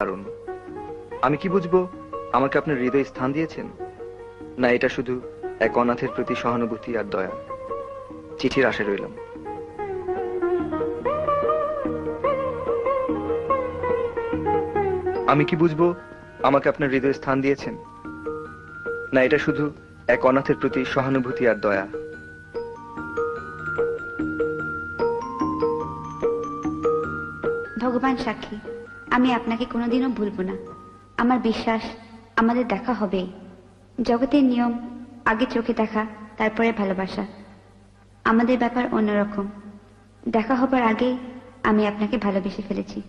কারণ আমি কি বুঝব? আমাকে আপনার হৃদয়ে স্থান দিয়েছেন? না, এটা শুধু এক অনাথের প্রতি সহানুভূতি আর দয়া। চিঠির আশে রইলাম। আমি কি বুঝব? আমাকে আপনার হৃদয়ে স্থান দিয়েছেন? না, এটা শুধু এক অনাথের প্রতি সহানুভূতি আর দয়া। ভগবান সাক্ষী আমি আপনাকে কোনোদিনও ভুলব না। আমার বিশ্বাস, আমাদের দেখা হবে জগতের নিয়ম, আগে চোখে দেখা, তারপরে ভালোবাসা। আমাদের ব্যাপার অন্যরকম। দেখা হবার আগেই আমি আপনাকে ভালোবেসে ফেলেছি।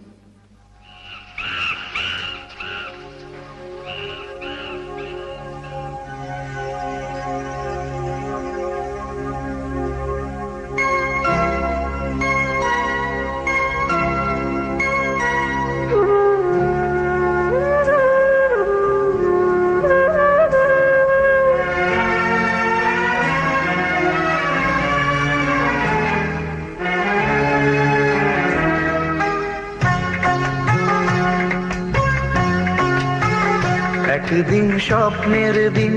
একদিন স্বপ্নের দিন।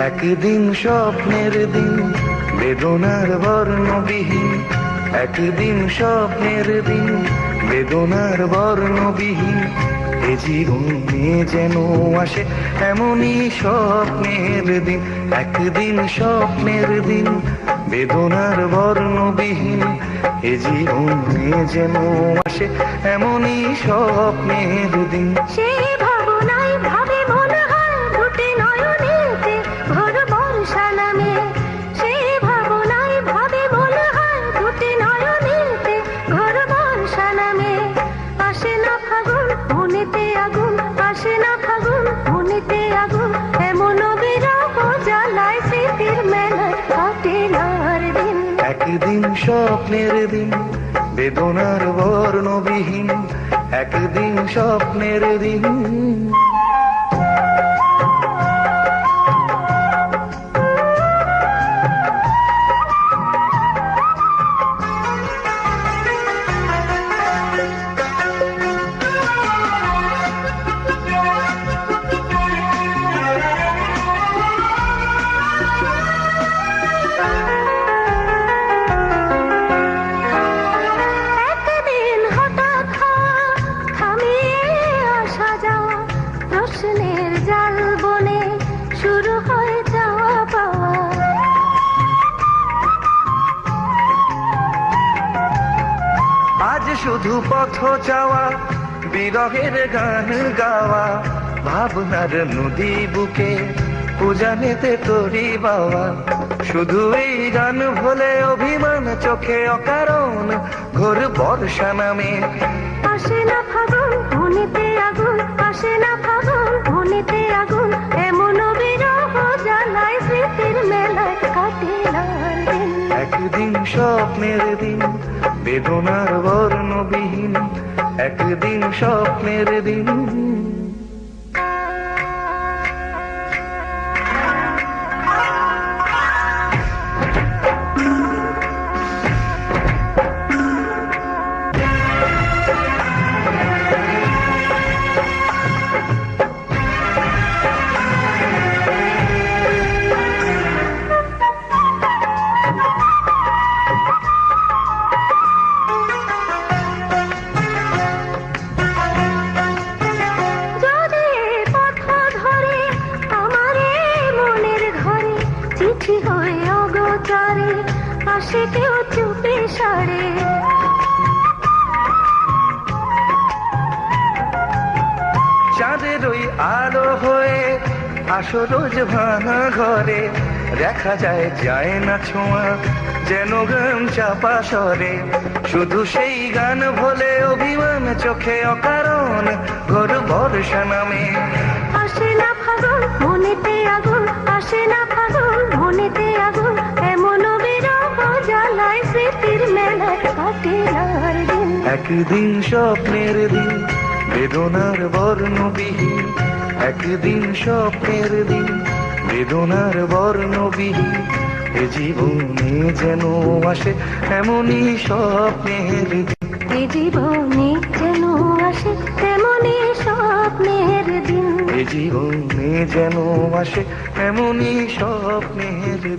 একদিন স্বপ্নের দিন বেদনার বর্ণবিহীন। একদিন স্বপ্নের দিন বেদনার বর্ণবিহীন। এ জীবনে যেন আসে এমনই স্বপ্নের দিন, একদিন স্বপ্নের দিন, বেদনার বর্ণবিহীন। এ জীবনে যেন আসে এমনই স্বপ্নের দিন। একদিন স্বপ্নের দিন বেদনার বর্ণবিহীন একদিন স্বপ্নের দিন। পথ চাওয়া বিরহের গান গাওয়া ভাবনার নদী বুকে উজানেতে তরি বাবা শুধু এই গান ভোলে অভিমান চোখে অকারণ ঘোর বর্ষা নামে। আসে না ফাগুন মনেতে আগুন আসে না ফাগুন মনেতে আগুন এমন বিরহ জ্বালায় স্মৃতির মেলায় কাটে না একদিন স্বপ্নের দিন বেদনার বর্ণবিহীন একদিন স্বপ্নের দিন আসে কেউ চুপে সারে। চাঁদের ওই আলো হয়ে আসো রোজ ভাঙা ঘরে। দেখা যায় যায় না ছোঁয়া যেন গান চাপা সরে শুধু সেই গান ভোলে অভিমান চোখে অকারণ ঘোর বর্ষা নামে। আসে না ফাগুন মনেতে আগুন আসে না একদিন স্বপ্নের দিন বেদনার বর্ণবিহীন। একদিন স্বপ্নের দিন বেদনার বর্ণবিহীন। এ জীবনে যেন আসে এমনই স্বপ্নের দিন। এ জীবনে যেন আসে তেমনি স্বপ্নের দিন। এ জীবনে যেন আসে এমনই স্বপ্নের